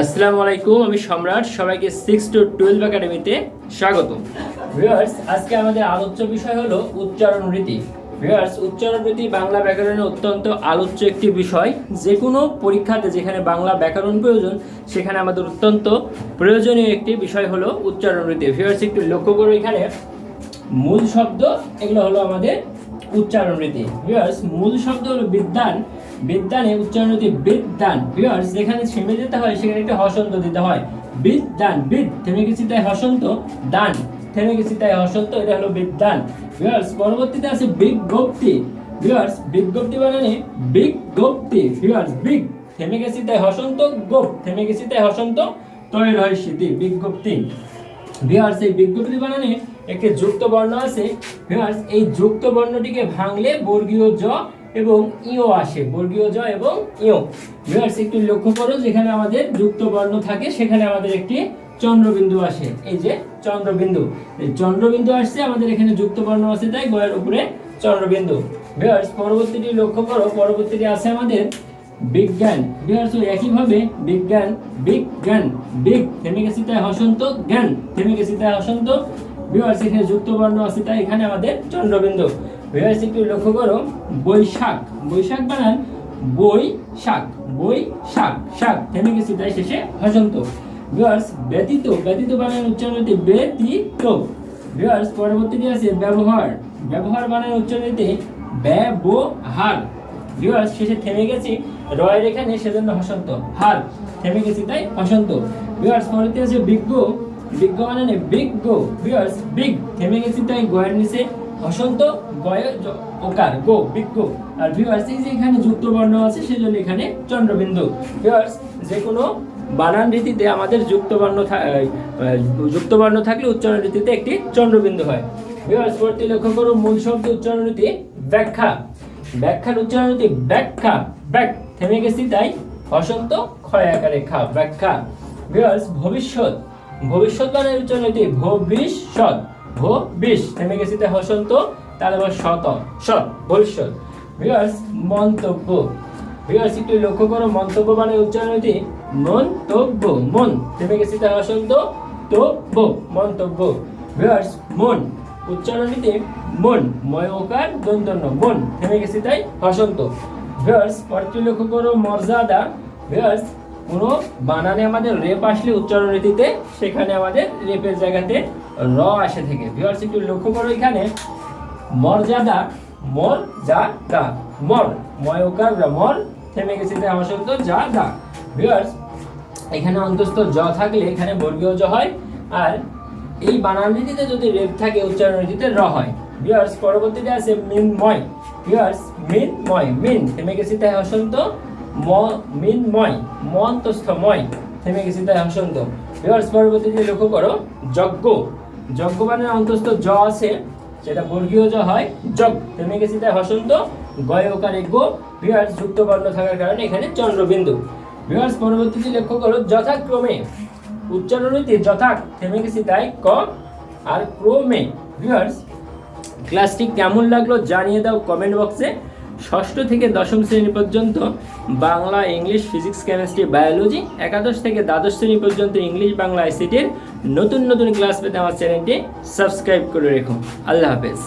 আসসালামু আলাইকুম, আমি সম্রাট। সবাইকে সিক্স টু টুয়েলভ একাডেমিতে স্বাগত ভিউয়ার্স আজকে আমাদের আলোচ্য বিষয় হলো উচ্চারণ রীতি। ভিউয়ার্স উচ্চারণ রীতি বাংলা ব্যাকরণের অত্যন্ত আলোচ্য একটি বিষয়। যে কোনো পরীক্ষাতে যেখানে বাংলা ব্যাকরণ প্রয়োজন, সেখানে আমাদের অত্যন্ত প্রয়োজনীয় একটি বিষয় হলো উচ্চারণ রীতি। ভিউয়ার্স একটু লক্ষ্য করো এখানে। মূল শব্দ, এগুলো হলো আমাদের উচ্চারণ রীতি। ভিউয়ার্স মূল শব্দ হলো বিদ্যান। বিদ্যানে উচ্চারণ রীতি বিদ্যান। ভিউয়ার্স যেখানে থেমে যেতে হয়, সেখানে একটা হসন্ত দিতে হয়। বিদ্যান, বিদ, থেমে গেছি তাই হসন্ত। দান, থেমে গেছি তাই হসন্ত, এটা হলো বিদ্যান। ভিউয়ার্স পরবর্তীতে আছে বিজ্ঞপ্তি। ভিউয়ার্স বিজ্ঞপ্তি বানানে বিজ্ঞপ্তি। ভিউয়ার্স বিগ, থেমে গেছি তাই হসন্ত, গোপ, থেমে গেছি তাই হসন্ত তৈরি হয় স্মৃতি বিজ্ঞপ্তি। ভিউয়ার্স এই বিজ্ঞপ্তি বানানে একটি যুক্ত বর্ণ আছে। ভিউয়ার্স এই যুক্ত বর্ণটিকে ভাঙলে বর্গীয় জ এবং ইও আসে, বর্গীয় জ এবং ইও। ভিউয়ার্স একটু লক্ষ্য করো, যেখানে আমাদের যুক্ত বর্ণ থাকে, সেখানে আমাদের একটি চন্দ্রবিন্দু আসে। এই যে চন্দ্রবিন্দু চন্দ্রবিন্দু আসছে, আমাদের এখানে যুক্ত বর্ণ আছে, তাই গয়ের উপরে চন্দ্রবিন্দু। ভিউয়ার্স পরবর্তীটি লক্ষ্য করো, পরবর্তীটি আছে আমাদের বিজ্ঞান। বিহার একইভাবে বিজ্ঞান বিজ্ঞান, বিগ, থেমে গেছি তাই হসন্ত, জ্ঞান, থেমে গেছি তাই হসন্ত। বিহার এখানে যুক্ত বর্ণ আছে, তাই এখানে আমাদের চন্দ্রবিন্দু। বিহার একটু লক্ষ্য করো, বৈশাখ। বৈশাখ বানান বই, শাক। বই, শাক। শাক থেমে গেছি, তাই শেষে হসন্ত বিহার্স ব্যতীত। ব্যতীত বানান উচ্চারণ হতে ব্যতীত। বিহার্স পরবর্তীটি আছে ব্যবহার। ব্যবহার বানান উচ্চারণ হতে ব্যবহার। ভিউয়ার্স শেষে থেমে গেছি, রয়ের এখানে সেজন্য হসন্ত। হার, থেমে গেছি, তাই হসন্ত। ভিউয়ার্স পরেতে আছে বিজ্ঞ। বিজ্ঞ মানে নেই বিজ্ঞ। ভিউয়ার্স বিগ, থেমে গেছি, তাই গয়ের নিচে হসন্ত ওকার গো বিজ্ঞ আর ভিউয়ার্স এই যে এখানে যুক্ত বর্ণ আছে সেজন্য এখানে চন্দ্রবিন্দু। ভিউয়ার্স যে কোনো বানান রীতিতে আমাদের যুক্ত বর্ণ থা- এই, আহ, যুক্ত বর্ণ থাকলে উচ্চারণ রীতিতে একটি চন্দ্রবিন্দু হয়। ভিউয়ার্স পরবর্তী লক্ষ্য করো মূল শব্দ উচ্চারণ রীতি ব্যাখ্যা। ব্যাখ্যার উচ্চারণ রীতি ব্যাখ্যা। ব্যাক থেমে গেছি তাই বসন্ত ক্ষয় আকারে খা ব্যাখ্যা। ভিউয়ার্স ভবিষ্যৎ। ভবিষ্যৎ মানে উচ্চারণ হচ্ছে ভবিষ্যৎ। ভবিষ থেমে গেছি তাই হসন্ত তাহলে আবার শত। সৎ ভবিষ্যৎ। ভিউয়ার্স মন্তব্য। ভিউয়ার্স একটু লক্ষ্য করো, মন্তব্য মানে উচ্চারণ হচ্ছে মন্তব্য, মন। থেমে গেছি তাই হসন্ত তো মন্তব্য। ভিউয়ার্স মন। উচ্চারণীতে মন, ময় ওকার দন্তন্য মন। থেমে গেছি তাই হসন্ত। ভিউয়ার্স পরটি লক্ষ্য করো, মর্যাদা। ভিউয়ার্স কোনো বানানে আমাদের রেপ আসলে উচ্চারণ রীতিতে সেখানে আমাদের রেপের জায়গাতে র আসে থেকে। ভিউয়ার্স একটু লক্ষ্য করো এখানে। মর্যাদা মর যা দা মর। ময়কার মর থেমে গেছি তাই হসন্ত যা দা ভিউয়ার্স এখানে অন্তস্থ জ থাকলে এখানে বর্গীয় জ হয়। আর এই বানান রীতিতে যদি রেপ থাকে উচ্চারণ রীতিতে র হয়। বিয়ার্স পরবর্তীতে আছে মিনময়। বিয়ার্স মিনময় মিন থেমে গেছি তাই হসন্ত ম মিনময়, মন্তস্থময় থেমে গেছি তাই হসন্ত বিয়ার্স পরবর্তীতে লক্ষ্য করো, যজ্ঞ। যজ্ঞ বানের অন্তস্থ জ আছে সেটা বর্গীয় জ হয়, যজ্ঞ। থেমে গেছি তাই হসন্ত, গয় ওকারে গো বিয়ার্স যুক্ত বর্ণ থাকার কারণে এখানে চন্দ্রবিন্দু। বিয়ার্স পরবর্তীতে লক্ষ্য করো, যথাক্রমে। উচ্চারণ হইতে যথা থেমে গেছি তাই ক, আর ক্রমে। ভিউয়ার্স ক্লাসটি কেমন লাগল জানিয়ে দাও কমেন্ট বক্সে। ষষ্ঠ থেকে দশম শ্রেণি পর্যন্ত Bangla, English, physics, chemistry, biology, একাদশ থেকে দ্বাদশ শ্রেণি পর্যন্ত ইংলিশ, বাংলা, আইসিটির নতুন নতুন ক্লাস পেতে আমার চ্যানেলটি সাবস্ক্রাইব করে রেখুন আল্লাহ হাফেজ।